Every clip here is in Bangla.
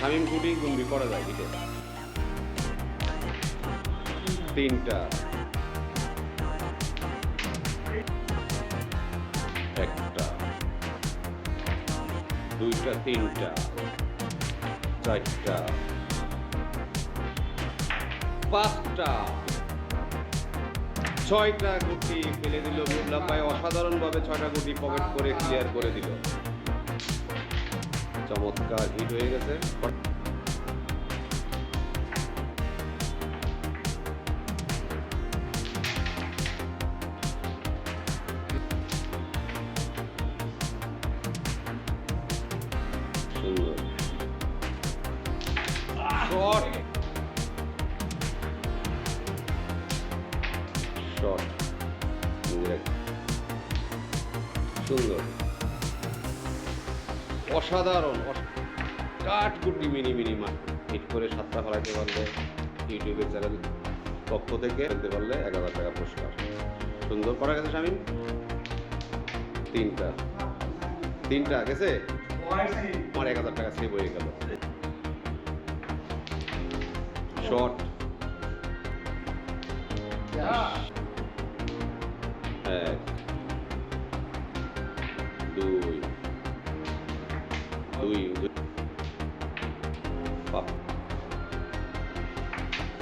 শামীম কুটি গুন্ডি করা যায় হিটে তিনটা একটা দুইটা তিনটা চারটা পাঁচটা ছয়টা গুটি ফেলে দিল মুবলা পায়ে অসাধারণ ভাবে ছয়টা গুটি পকেট করে ক্লিয়ার করে দিল। চমৎকার হিট হয়ে গেছে। সুন্দর। শট সুন্দর। অসাধারণ, অস- কাঠ গুটি মিনি মিনি মাঠ হিট করে সাতটা ফেলাইতে পারলে ইউটিউবের চ্যানেল পক্ষ থেকে খেলতে পারলে এক হাজার টাকা পুরস্কার। সুন্দর করা গেছে স্বামী তিনটা। তিনটা, গেছে? আমার এক হাজার টাকা সেভ হয়ে গেল। Short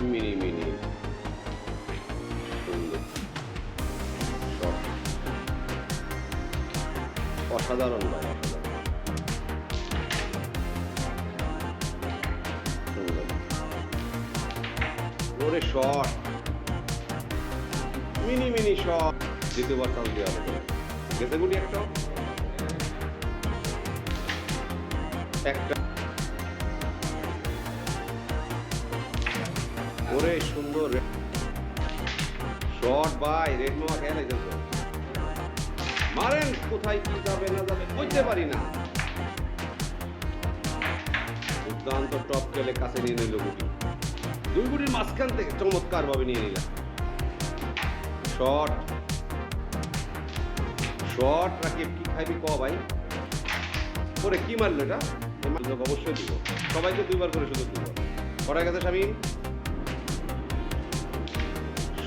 mini mini. অসাধারণ অসাধারণ। ওরে শর্ট মিনি মিনি শর্ট দ্বিতীয়বার চাল দেওয়া হবে গেছে গুটি একটা। একটা। ওরে সুন্দর খেয়াল তো মারেন, কোথায় কি যাবে না যাবে বুঝতে পারি না। দুর্দান্ত টপ খেলে কাছে নিয়ে নিল গুটি। দুই গুটির মাঝখান থেকে চমৎকার ভাবে নিয়ে নিলাম শর্ট শর্ট রাকিব, কি খাইবি ক ভাই? ওরে, কি মারলো এটা? অবশ্যই দিব। সবাইকে দুইবার করে সুযোগ দিব। করা গেছে স্বামী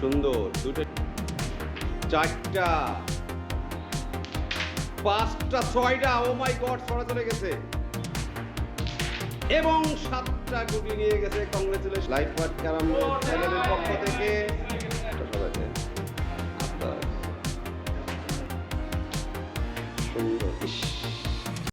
সুন্দর। দুটো চারটা। পাঁচটা, ছয়টা ও মাই গড ছড়া চলে গেছে। এবং সাতটা গুটি নিয়ে গেছে কংগ্রেচুলেশন লাইফ পার্ট ক্যারাম পক্ষ থেকে। সুন্দর